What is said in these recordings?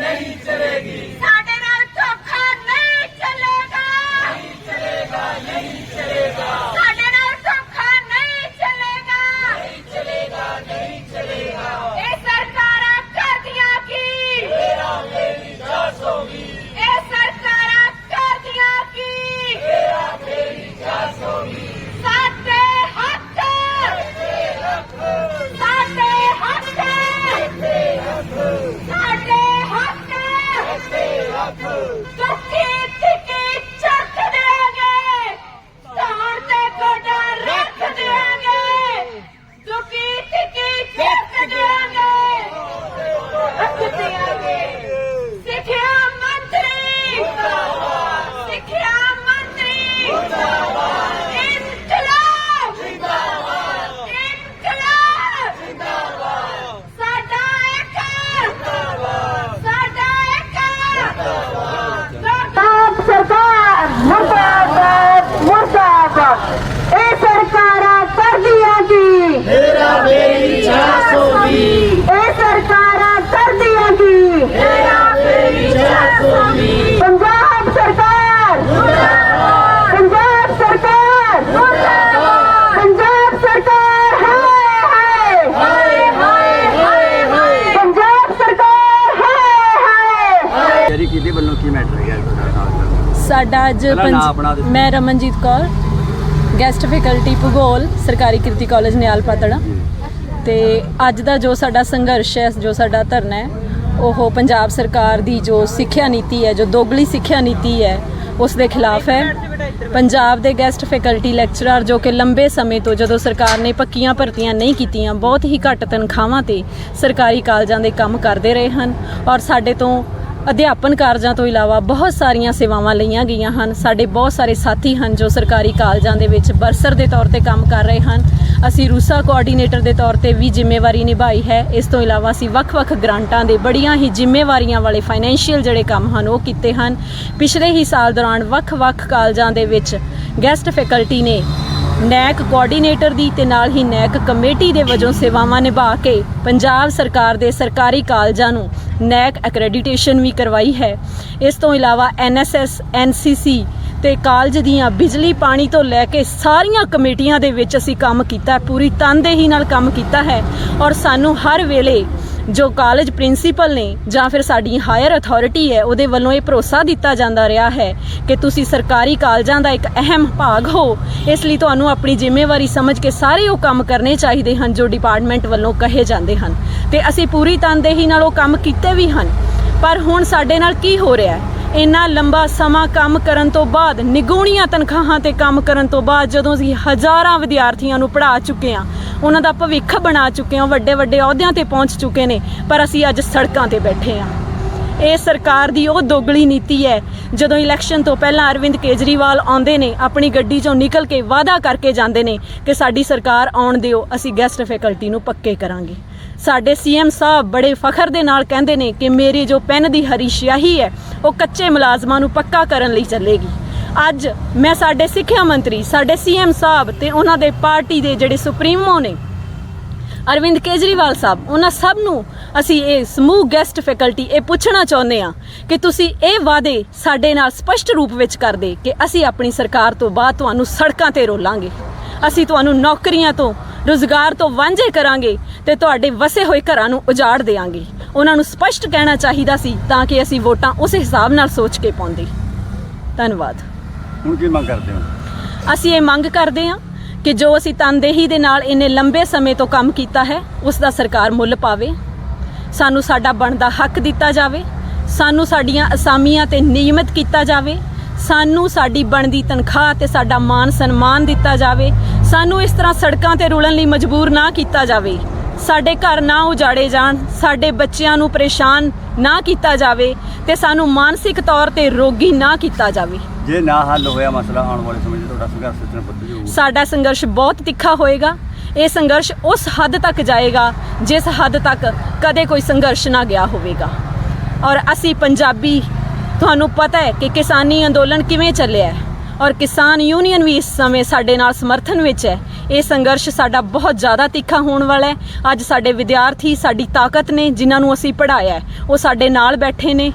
नहीं चलेगी ਸਾਡਾ ਅੱਜ ਪਹਿਲਾਂ ਪੰਜ- ਨਾਂ ਆਪਣਾ ਦੱਸੋ। ਮੈਂ ਰਮਨਜੀਤ ਕੌਰ ਗੈਸਟ ਫੈਕਲਟੀ ਭੂਗੋਲ ਸਰਕਾਰੀ ਕਿਰਤੀ ਕਾਲਜ ਨਿਆਲ ਪਾਤੜਾ। ਤੇ ਅੱਜ ਦਾ ਜੋ ਸਾਡਾ ਸੰਘਰਸ਼ ਹੈ ਜੋ ਸਾਡਾ ਧਰਨਾ ਹੈ ਉਹ ਪੰਜਾਬ ਸਰਕਾਰ ਦੀ ਜੋ ਸਿੱਖਿਆ ਨੀਤੀ ਹੈ ਜੋ ਦੋਗਲੀ ਸਿੱਖਿਆ ਨੀਤੀ ਹੈ ਉਸ ਦੇ ਖਿਲਾਫ ਹੈ। ਪੰਜਾਬ ਦੇ ਗੈਸਟ ਫੈਕਲਟੀ ਲੈਕਚਰਰ ਜੋ ਕਿ ਲੰਬੇ ਸਮੇਂ ਤੋਂ ਜਦੋਂ ਸਰਕਾਰ ਨੇ ਪੱਕੀਆਂ ਭਰਤੀਆਂ ਨਹੀਂ ਕੀਤੀਆਂ ਬਹੁਤ ਹੀ ਘੱਟ ਤਨਖਾਹਾਂ ਤੇ ਸਰਕਾਰੀ ਕਾਲਜਾਂ ਦੇ ਕੰਮ ਕਰਦੇ ਰਹੇ ਹਨ। ਔਰ ਸਾਡੇ ਤੋਂ ਅਧਿਆਪਨ ਕਾਰਜਾਂ ਤੋਂ ਇਲਾਵਾ ਬਹੁਤ ਸਾਰੀਆਂ ਸੇਵਾਵਾਂ ਲਈਆਂ ਗਈਆਂ ਹਨ। ਸਾਡੇ ਬਹੁਤ ਸਾਰੇ ਸਾਥੀ ਹਨ ਜੋ ਸਰਕਾਰੀ ਕਾਲਜਾਂ ਦੇ ਵਿੱਚ ਬਰਸਰ ਦੇ ਤੌਰ ਤੇ ਕੰਮ ਕਰ ਰਹੇ ਹਨ। ਅਸੀਂ ਰੂਸਾ ਕੋਆਰਡੀਨੇਟਰ ਦੇ ਤੌਰ ਤੇ ਵੀ ਜ਼ਿੰਮੇਵਾਰੀ ਨਿਭਾਈ ਹੈ। ਇਸ ਤੋਂ ਇਲਾਵਾ ਅਸੀਂ ਵੱਖ-ਵੱਖ ਗ੍ਰਾਂਟਾਂ ਦੇ ਬੜੀਆਂ ਹੀ ਜ਼ਿੰਮੇਵਾਰੀਆਂ ਵਾਲੇ ਫਾਈਨੈਂਸ਼ੀਅਲ ਜਿਹੜੇ ਕੰਮ ਹਨ ਉਹ ਕੀਤੇ ਹਨ। ਪਿਛਲੇ ਹੀ ਸਾਲ ਦੌਰਾਨ ਵੱਖ-ਵੱਖ ਕਾਲਜਾਂ ਦੇ ਵਿੱਚ ਗੈਸਟ ਫੈਕਲਟੀ ਨੇ ਨੈਕ ਕੋਆਰਡੀਨੇਟਰ ਦੀ ਤੇ ਨਾਲ ਹੀ ਨੈਕ ਕਮੇਟੀ ਦੇ ਵਜੋਂ ਸੇਵਾਵਾਂ ਨਿਭਾ ਕੇ ਪੰਜਾਬ ਸਰਕਾਰ ਦੇ ਸਰਕਾਰੀ ਕਾਲਜਾਂ ਨੂੰ ਨੈਕ ਐਕ੍ਰੈਡੀਟੇਸ਼ਨ ਵੀ ਕਰਵਾਈ ਹੈ। ਇਸ ਤੋਂ ਇਲਾਵਾ ਐਨਐਸਐਸ, ਐਨਸੀਸੀ ਤੇ ਕਾਲਜ ਦੀਆਂ ਬਿਜਲੀ, ਪਾਣੀ ਤੋਂ ਲੈ ਕੇ ਸਾਰੀਆਂ ਕਮੇਟੀਆਂ ਦੇ ਵਿੱਚ ਅਸੀਂ ਕੰਮ ਕੀਤਾ ਪੂਰੀ ਤਨਦੇਹੀ ਨਾਲ ਕੰਮ ਕੀਤਾ ਹੈ ਔਰ ਸਾਨੂੰ ਹਰ ਵੇਲੇ ਜੋ ਕਾਲਜ ਪ੍ਰਿੰਸੀਪਲ ਨੇ ਜਾਂ ਫਿਰ ਸਾਡੀ ਹਾਇਰ ਅਥਾਰਟੀ ਹੈ, ਉਹਦੇ ਵੱਲੋਂ ਇਹ ਭਰੋਸਾ ਦਿੱਤਾ ਜਾਂਦਾ ਰਿਹਾ ਹੈ ਕਿ ਤੁਸੀਂ ਸਰਕਾਰੀ ਕਾਲਜਾਂ ਦਾ ਇੱਕ ਅਹਿਮ ਭਾਗ ਹੋ। ਇਸ ਲਈ ਤੁਹਾਨੂੰ ਆਪਣੀ ਜ਼ਿੰਮੇਵਾਰੀ ਸਮਝ ਕੇ ਸਾਰੇ ਉਹ ਕੰਮ ਕਰਨੇ ਚਾਹੀਦੇ ਹਨ ਜੋ ਡਿਪਾਰਟਮੈਂਟ ਵੱਲੋਂ ਕਹੇ ਜਾਂਦੇ ਹਨ। ਤੇ ਅਸੀਂ ਪੂਰੀ ਤਨਦੇਹੀ ਨਾਲ ਉਹ ਕੰਮ ਕੀਤੇ ਵੀ ਹਨ। ਪਰ ਹੁਣ ਸਾਡੇ ਨਾਲ ਕੀ ਹੋ ਰਿਹਾ ਹੈ? ਇੰਨਾ ਲੰਬਾ ਸਮਾਂ ਕੰਮ ਕਰਨ ਤੋਂ ਬਾਅਦ, ਨਿਗੂਣੀਆਂ ਤਨਖਾਹਾਂ ਤੇ ਕੰਮ ਕਰਨ ਤੋਂ ਬਾਅਦ ਜਦੋਂ ਅਸੀਂ ਹਜ਼ਾਰਾਂ ਵਿਦਿਆਰਥੀਆਂ ਨੂੰ ਪੜ੍ਹਾ ਚੁੱਕੇ ਹਾਂ, ਉਹਨਾਂ ਦਾ ਭਵਿੱਖ ਬਣਾ ਚੁੱਕੇ ਹਾਂ ਵੱਡੇ ਵੱਡੇ ਅਹੁਦਿਆਂ ਤੇ ਪਹੁੰਚ ਚੁੱਕੇ ਨੇ, ਪਰ ਅਸੀਂ ਅੱਜ ਸੜਕਾਂ ਤੇ ਬੈਠੇ ਹਾਂ। ਇਹ ਸਰਕਾਰ ਦੀ ਉਹ ਦੋਗਲੀ ਨੀਤੀ ਹੈ, ਜਦੋਂ ਇਲੈਕਸ਼ਨ ਤੋਂ ਪਹਿਲਾਂ ਅਰਵਿੰਦ ਕੇਜਰੀਵਾਲ ਆਉਂਦੇ ਨੇ, ਆਪਣੀ ਗੱਡੀ ਚੋਂ ਨਿਕਲ ਕੇ ਵਾਅਦਾ ਕਰਕੇ ਜਾਂਦੇ ਨੇ ਕਿ ਸਾਡੀ ਸਰਕਾਰ ਆਉਣ ਦਿਓ, ਅਸੀਂ ਗੈਸਟ ਫੈਕਲਟੀ ਨੂੰ ਪੱਕੇ ਕਰਾਂਗੇ। ਸਾਡੇ ਸੀਐਮ ਸਾਹਿਬ ਬੜੇ ਫਖਰ ਦੇ ਨਾਲ ਕਹਿੰਦੇ ਨੇ ਕਿ ਮੇਰੀ ਜੋ ਪੈਨ ਦੀ ਹਰੀ ਸਿਆਹੀ ਹੈ, ਉਹ ਕੱਚੇ ਮੁਲਾਜ਼ਮਾਂ ਨੂੰ ਪੱਕਾ ਕਰਨ ਲਈ ਚੱਲੇਗੀ। ਅੱਜ ਮੈਂ ਸਾਡੇ ਸਿੱਖਿਆ ਮੰਤਰੀ, ਸਾਡੇ ਸੀਐਮ ਸਾਹਿਬ ਤੇ ਉਹਨਾਂ ਦੇ ਪਾਰਟੀ ਦੇ ਜਿਹੜੇ ਸੁਪਰੀਮੋ ਨੇ, ਅਰਵਿੰਦ ਕੇਜਰੀਵਾਲ ਸਾਹਿਬ, ਉਹਨਾਂ ਸਭ ਨੂੰ ਅਸੀਂ ਇਹ ਸਮੂਹ ਗੈਸਟ ਫੈਕਲਟੀ ਇਹ ਪੁੱਛਣਾ ਚਾਹੁੰਦੇ ਆ ਕਿ ਤੁਸੀਂ ਇਹ ਵਾਅਦੇ ਸਾਡੇ ਨਾਲ ਸਪਸ਼ਟ ਰੂਪ ਵਿੱਚ ਕਰਦੇ ਕਿ ਅਸੀਂ ਆਪਣੀ ਸਰਕਾਰ ਤੋਂ ਬਾਅਦ ਤੁਹਾਨੂੰ ਸੜਕਾਂ ਤੇ ਰੋਲਾਂਗੇ। ਅਸੀਂ ਤੁਹਾਨੂੰ ਨੌਕਰੀਆਂ ਤੋਂ ਰੋਜ਼ਗਾਰ ਤੋਂ ਵਾਂਝੇ ਕਰਾਂਗੇ ਤੇ ਤੁਹਾਡੇ ਵਸੇ ਹੋਏ ਘਰਾਂ ਨੂੰ ਉਜਾੜ ਦੇਵਾਂਗੇ ਉਹਨਾਂ ਨੂੰ ਸਪਸ਼ਟ ਕਹਿਣਾ ਚਾਹੀਦਾ ਸੀ ਤਾਂ ਕਿ ਅਸੀਂ ਵੋਟਾਂ ਉਸ ਹਿਸਾਬ ਨਾਲ ਸੋਚ ਕੇ ਪਾਉਂਦੇ। ਧੰਨਵਾਦ। ਹੁਣ ਕੀ ਮੰਗ ਕਰਦੇ ਹੋ? ਅਸੀਂ ਇਹ ਮੰਗ ਕਰਦੇ ਹਾਂ ਕਿ ਜੋ ਅਸੀਂ ਤਨਦੇਹੀ ਦੇ ਨਾਲ ਇੰਨੇ ਲੰਬੇ ਸਮੇਂ ਤੋਂ ਕੰਮ ਕੀਤਾ ਹੈ ਉਸ ਦਾ ਸਰਕਾਰ ਮੁੱਲ ਪਾਵੇ। ਸਾਨੂੰ ਸਾਡਾ ਬਣਦਾ ਹੱਕ ਦਿੱਤਾ ਜਾਵੇ। ਸਾਨੂੰ ਸਾਡੀਆਂ ਅਸਾਮੀਆਂ ਤੇ ਨਿਯਮਿਤ ਕੀਤਾ ਜਾਵੇ। ਸਾਨੂੰ ਸਾਡੀ ਬਣਦੀ ਤਨਖਾਹ ਤੇ ਸਾਡਾ ਮਾਨ ਸਨਮਾਨ ਦਿੱਤਾ ਜਾਵੇ। ਸਾਨੂੰ ਇਸ ਤਰ੍ਹਾਂ ਸੜਕਾਂ ਤੇ ਰੁਲਣ ਲਈ ਮਜਬੂਰ ਨਾ ਕੀਤਾ ਜਾਵੇ। ਸਾਡੇ ਘਰ ਨਾ ਉਜਾੜੇ ਜਾਣ ਸਾਡੇ ਬੱਚਿਆਂ ਨੂੰ ਪਰੇਸ਼ਾਨ ਨਾ ਕੀਤਾ ਜਾਵੇ ਤੇ ਸਾਨੂੰ ਮਾਨਸਿਕ ਤੌਰ ਤੇ ਰੋਗੀ ਨਾ ਕੀਤਾ ਜਾਵੇ। ਜੇ ਨਾ ਹੱਲ ਹੋਇਆ ਮਸਲਾ ਆਉਣ ਵਾਲੇ ਸਮੇਂ 'ਚ ਤੁਹਾਡਾ ਸੰਘਰਸ਼ ਇਤਨਾ ਵੱਧ ਜਾਊਗਾ। ਸਾਡਾ ਸੰਘਰਸ਼ ਬਹੁਤ ਤਿੱਖਾ ਹੋਏਗਾ। ਇਹ ਸੰਘਰਸ਼ ਉਸ ਹੱਦ ਤੱਕ ਜਾਏਗਾ ਜਿਸ ਹੱਦ ਤੱਕ ਕਦੇ ਕੋਈ ਸੰਘਰਸ਼ ਨਾ ਗਿਆ ਹੋਵੇਗਾ। ਔਰ ਅਸੀਂ ਪੰਜਾਬੀ ਤੁਹਾਨੂੰ ਪਤਾ ਹੈ ਕਿ ਕਿਸਾਨੀ ਅੰਦੋਲਨ ਕਿਵੇਂ ਚੱਲਿਆ ਹੈ। ਔਰ ਕਿਸਾਨ ਯੂਨੀਅਨ ਵੀ ਇਸ ਸਮੇਂ ਸਾਡੇ ਨਾਲ ਸਮਰਥਨ ਵਿੱਚ ਹੈ। ਇਹ ਸੰਘਰਸ਼ ਸਾਡਾ ਬਹੁਤ ਜ਼ਿਆਦਾ ਤਿੱਖਾ ਹੋਣ ਵਾਲਾ ਹੈ। ਅੱਜ ਸਾਡੇ ਵਿਦਿਆਰਥੀ ਸਾਡੀ ਤਾਕਤ ਨੇ ਜਿਨ੍ਹਾਂ ਨੂੰ ਅਸੀਂ ਪੜ੍ਹਾਇਆ ਉਹ ਸਾਡੇ ਨਾਲ ਬੈਠੇ ਨੇ।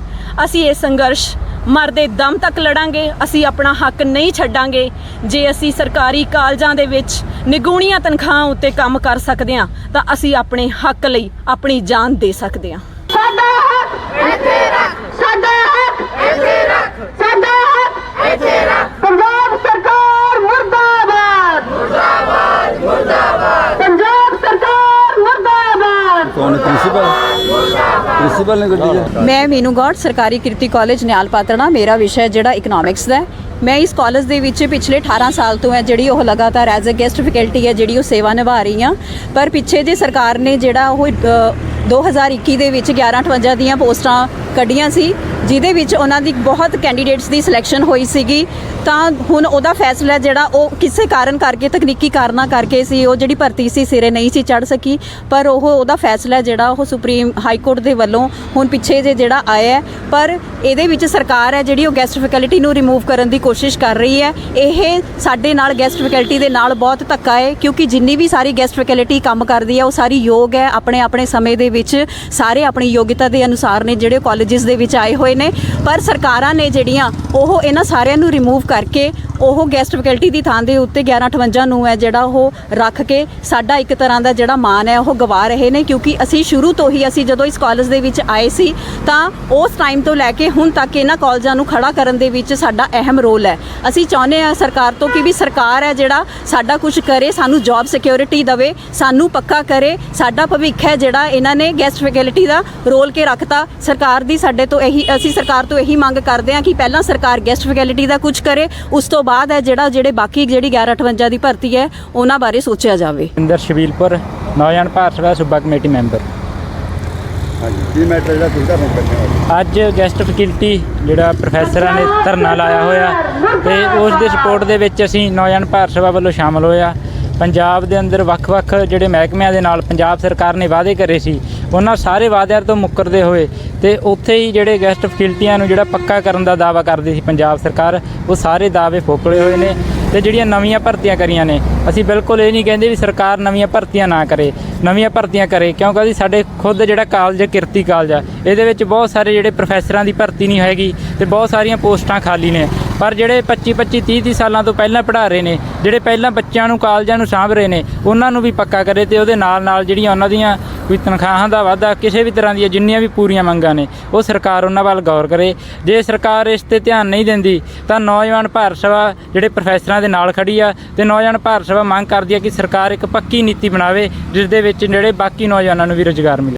ਅਸੀਂ ਇਹ ਸੰਘਰਸ਼ ਮਰਦੇ ਦਮ ਤੱਕ ਲੜਾਂਗੇ, ਅਸੀਂ ਆਪਣਾ ਹੱਕ ਨਹੀਂ ਛੱਡਾਂਗੇ। ਜੇ ਅਸੀਂ ਸਰਕਾਰੀ ਕਾਲਜਾਂ ਦੇ ਵਿੱਚ ਨਿਗੂਣੀਆਂ ਤਨਖਾਹਾਂ ਉੱਤੇ ਕੰਮ ਕਰ ਸਕਦੇ ਹਾਂ, ਤਾਂ ਅਸੀਂ ਆਪਣੇ ਹੱਕ ਲਈ ਆਪਣੀ ਜਾਨ ਦੇ ਸਕਦੇ ਹਾਂ ਸਾਡਾ ਹੱਕ ਇੱਥੇ ਰੱਖ ਸਾਡਾ ਹੱਕ ਇੱਥੇ ਰੱਖ ਸਾਡਾ ਹੱਕ ਇੱਥੇ ਰੱਖ ਪੰਜਾਬ ਸਰਕਾਰ ਮੁਰਦਾਬਾਦ ਮੁਰਦਾਬਾਦ ਮੁਰਦਾਬਾਦ ਪੰਜਾਬ ਸਰਕਾਰ ਮੁਰਦਾਬਾਦ ਕੌਣ ਪ੍ਰਿੰਸੀਪਲ ਪ੍ਰਿੰਸੀਪਲ ਨੇ ਗੱਡੀ 'ਚ? ਮੈਂ ਮੀਨੂ ਗੌਡ ਸਰਕਾਰੀ ਕਿਰਤੀ ਕਾਲਜ ਨਿਆਲ ਪਾਤੜਾ ਮੇਰਾ ਵਿਸ਼ਾ ਹੈ ਜਿਹੜਾ ਇਕਨੋਮਿਕਸ ਦਾ ਹੈ। ਮੈਂ ਇਸ ਕਾਲਜ ਦੇ ਵਿੱਚ ਪਿਛਲੇ 18 ਸਾਲ ਤੋਂ ਹੈ ਜਿਹੜੀ ਉਹ ਲਗਾਤਾਰ ਐਜ਼ ਅ ਗੈਸਟ ਫੈਕਲਟੀ ਹੈ ਜਿਹੜੀ ਉਹ ਸੇਵਾ ਨਿਭਾ ਰਹੀ ਹਾਂ। ਪਰ ਪਿੱਛੇ ਜੇ ਸਰਕਾਰ ਨੇ ਜਿਹੜਾ ਉਹ ਅ, 2021 ਦੇ ਵਿੱਚ 1158 ਦੀਆਂ ਪੋਸਟਾਂ ਕੱਢੀਆਂ ਸੀ ਜਿਹਦੇ ਵਿੱਚ ਉਹਨਾਂ ਦੀ ਬਹੁਤ ਕੈਂਡੀਡੇਟਸ ਦੀ ਸਿਲੈਕਸ਼ਨ ਹੋਈ ਸੀਗੀ। ਤਾਂ ਹੁਣ ਉਹਦਾ ਫੈਸਲਾ ਜਿਹੜਾ ਉਹ ਕਿਸੇ ਕਾਰਨ ਕਰਕੇ ਤਕਨੀਕੀ ਕਾਰਨਾਂ ਕਰਕੇ ਸੀ ਉਹ ਜਿਹੜੀ ਭਰਤੀ ਸੀ ਸਿਰੇ ਨਹੀਂ ਸੀ ਚੜ ਸਕੀ। ਪਰ ਉਹ ਉਹਦਾ ਫੈਸਲਾ ਜਿਹੜਾ ਉਹ ਸੁਪਰੀਮ ਹਾਈ ਕੋਰਟ ਦੇ ਵੱਲੋਂ ਹੁਣ ਪਿੱਛੇ ਜੇ ਜਿਹੜਾ ਆਇਆ ਹੈ, ਪਰ ਇਹਦੇ ਵਿੱਚ ਸਰਕਾਰ ਹੈ ਜਿਹੜੀ ਉਹ ਗੈਸਟ ਫੈਕਲਟੀ ਨੂੰ ਰਿਮੂਵ ਕਰਨ ਦੀ ਕੋਸ਼ਿਸ਼ ਕਰ ਰਹੀ ਹੈ। ਇਹ ਸਾਡੇ ਨਾਲ ਗੈਸਟ ਫੈਕਲਟੀ ਦੇ ਨਾਲ ਬਹੁਤ ਧੱਕਾ ਹੈ ਕਿਉਂਕਿ ਜਿੰਨੀ ਵੀ ਸਾਰੀ ਗੈਸਟ ਫੈਕਲਟੀ ਕੰਮ ਕਰਦੀ ਹੈ ਉਹ ਸਾਰੀ ਯੋਗ ਹੈ। ਆਪਣੇ ਆਪਣੇ ਸਮੇਂ ਦੇ ਵਿੱਚ ਸਾਰੇ ਆਪਣੀ ਯੋਗਤਾ ਦੇ ਅਨੁਸਾਰ ਨੇ ਜਿਹੜੇ ਕਾਲਜਸ ਦੇ ਵਿੱਚ ਆਏ ਹੋਏ ਨੇ। ਪਰ ਸਰਕਾਰਾਂ ਨੇ ਜਿਹੜੀਆਂ, ਉਹ ਇਹਨਾਂ ਸਾਰਿਆਂ ਨੂੰ ਰਿਮੂਵ ਕਰਕੇ ਉਹ ਗੈਸਟ ਫੈਕਲਟੀ ਦੀ ਥਾਂ ਦੇ ਉੱਤੇ 1158 ਨੂੰ ਹੈ ਜਿਹੜਾ ਉਹ ਰੱਖ ਕੇ ਸਾਡਾ ਇੱਕ ਤਰ੍ਹਾਂ ਦਾ ਜਿਹੜਾ ਮਾਨ ਹੈ, ਉਹ ਗਵਾ ਰਹੇ ਨੇ ਕਿਉਂਕਿ ਅਸੀਂ ਸ਼ੁਰੂ ਤੋਂ ਹੀ ਅਸੀਂ ਜਦੋਂ ਇਸ ਕਾਲਜ ਦੇ ਵਿੱਚ ਆਏ ਸੀ, ਤਾਂ ਉਸ ਟਾਈਮ ਤੋਂ ਲੈ ਕੇ ਹੁਣ ਤੱਕ ਇਹਨਾਂ ਕਾਲਜਾਂ ਨੂੰ ਖੜਾ ਕਰਨ ਦੇ ਵਿੱਚ ਸਾਡਾ ਅਹਿਮ ਰੋਲ ਹੈ। ਅਸੀਂ ਚਾਹੁੰਦੇ ਹਾਂ ਸਰਕਾਰ ਤੋਂ ਕਿ ਵੀ ਸਰਕਾਰ ਹੈ ਜਿਹੜਾ ਸਾਡਾ ਕੁਝ ਕਰੇ, ਸਾਨੂੰ ਜੌਬ ਸਿਕਿਉਰਿਟੀ ਦਵੇ, ਸਾਨੂੰ ਪੱਕਾ ਕਰੇ, ਸਾਡਾ ਭਵਿੱਖ ਹੈ ਜਿਹੜਾ ਇਹਨਾਂ ਨੇ ਗੈਸਟ ਫੈਕਲਟੀ ਦਾ ਰੋਲ ਕੇ ਰੱਖਤਾ। ਸਰਕਾਰ ਦੀ ਸਾਡੇ ਤੋਂ ਇਹੀ, ਅਸੀਂ ਸਰਕਾਰ ਤੋਂ ਇਹੀ ਮੰਗ ਕਰਦੇ ਹਾਂ ਕਿ ਪਹਿਲਾਂ ਸਰਕਾਰ ਗੈਸਟ ਫੈਕਲਟੀ ਦਾ ਕੁਝ ਕਰੇ, ਉਸ ਤੋਂ ਬਾਅਦ ਹੈ ਜਿਹੜਾ ਜਿਹੜੇ ਬਾਕੀ ਜਿਹੜੀ 1158 ਦੀ ਭਰਤੀ ਹੈ ਉਹਨਾਂ ਬਾਰੇ ਸੋਚਿਆ ਜਾਵੇ। ਇੰਦਰ ਸ਼ਬੀਲਪੁਰ ਨੌਜਵਾਨ ਭਾਰਤ ਸਭਾ ਸੂਬਾ ਕਮੇਟੀ ਮੈਂਬਰ। ਹਾਂਜੀ ਕੀ ਮੈਟਰ ਜਿਹੜਾ ਤੁਸੀਂ ਧਰਨਾ ਕਰਦੇ ਅੱਜ ਗੈਸਟ ਫੈਕਲਟੀ ਜਿਹੜਾ ਪ੍ਰੋਫੈਸਰਾਂ ਨੇ ਧਰਨਾ ਲਾਇਆ ਹੋਇਆ ਤੇ ਉਸ ਦੇ ਸਪੋਰਟ ਦੇ ਵਿੱਚ ਅਸੀਂ ਨੌਜਵਾਨ ਭਾਰਤ ਸਭਾ ਵੱਲੋਂ ਸ਼ਾਮਲ ਹੋਇਆ। ਪੰਜਾਬ ਦੇ ਅੰਦਰ ਵੱਖ-ਵੱਖ ਜਿਹੜੇ ਮਹਿਕਮਿਆਂ ਦੇ ਨਾਲ ਪੰਜਾਬ ਸਰਕਾਰ ਨੇ ਵਾਅਦੇ ਕਰੇ ਸੀ ਉਹਨਾਂ ਸਾਰੇ ਵਾਅਦਿਆਂ ਤੋਂ ਮੁੱਕਰਦੇ ਹੋਏ ਤੇ ਉੱਥੇ ਹੀ ਜਿਹੜੇ ਗੈਸਟ ਫੈਕਲਟੀਆਂ ਨੂੰ ਜਿਹੜਾ ਪੱਕਾ ਕਰਨ ਦਾ ਦਾਅਵਾ ਕਰਦੀ ਸੀ ਪੰਜਾਬ ਸਰਕਾਰ ਉਹ ਸਾਰੇ ਦਾਅਵੇ ਫੋਕਲੇ ਹੋਏ ਨੇ ਤੇ ਜਿਹੜੀਆਂ ਨਵੀਆਂ ਭਰਤੀਆਂ ਕਰੀਆਂ ਨੇ ਅਸੀਂ ਬਿਲਕੁਲ ਇਹ ਨਹੀਂ ਕਹਿੰਦੇ ਵੀ ਸਰਕਾਰ ਨਵੀਆਂ ਭਰਤੀਆਂ ਨਾ ਕਰੇ ਨਵੀਆਂ ਭਰਤੀਆਂ ਕਰੇ ਕਿਉਂਕਿ ਅਸੀਂ ਸਾਡੇ ਖੁਦ ਜਿਹੜਾ ਕਾਲਜ ਹੈ, ਕਿਰਤੀ ਕਾਲਜ ਆ ਇਹਦੇ ਵਿੱਚ ਬਹੁਤ ਸਾਰੇ ਜਿਹੜੇ ਪ੍ਰੋਫੈਸਰਾਂ ਦੀ ਭਰਤੀ ਨਹੀਂ ਹੈਗੀ ਤੇ ਬਹੁਤ ਸਾਰੀਆਂ ਪੋਸਟਾਂ ਖਾਲੀ ਨੇ ਪਰ ਜਿਹੜੇ 25 25 30 30 ਸਾਲਾਂ ਤੋਂ ਪਹਿਲਾਂ ਪੜ੍ਹਾ ਰਹੇ ਨੇ, ਜਿਹੜੇ ਪਹਿਲਾਂ ਬੱਚਿਆਂ ਨੂੰ ਕਾਲਜਾਂ ਨੂੰ ਸਾਂਭ ਰਹੇ ਨੇ, ਉਹਨਾਂ ਨੂੰ ਵੀ ਪੱਕਾ ਕਰੇ ਤੇ ਉਹਦੇ ਨਾਲ ਨਾਲ ਜਿਹੜੀਆਂ ਉਹਨਾਂ ਦੀਆਂ ਕੋਈ ਤਨਖਾਹਾਂ ਦਾ ਵਾਧਾ, ਕਿਸੇ ਵੀ ਤਰ੍ਹਾਂ ਦੀਆਂ ਜਿੰਨੀਆਂ ਵੀ ਪੂਰੀਆਂ ਮੰਗਾਂ ਨੇ, ਉਹ ਸਰਕਾਰ ਉਹਨਾਂ ਵੱਲ ਗੌਰ ਕਰੇ। ਜੇ ਸਰਕਾਰ ਇਸ ਤੇ ਧਿਆਨ ਨਹੀਂ ਦਿੰਦੀ, ਤਾਂ ਨੌਜਵਾਨ ਭਾਰਤ ਸਭਾ ਜਿਹੜੇ ਪ੍ਰੋਫੈਸਰਾਂ ਦੇ ਨਾਲ ਖੜੀ ਆ ਤੇ ਨੌਜਵਾਨ ਭਾਰਤ ਸਭਾ ਮੰਗ ਕਰਦੀ ਆ ਕਿ ਸਰਕਾਰ ਇੱਕ ਪੱਕੀ ਨੀਤੀ ਬਣਾਵੇ, ਜਿਸ ਦੇ ਵਿੱਚ ਜਿਹੜੇ ਬਾਕੀ ਨੌਜਵਾਨਾਂ ਨੂੰ ਵੀ ਰੁਜ਼ਗਾਰ ਮਿਲੇ।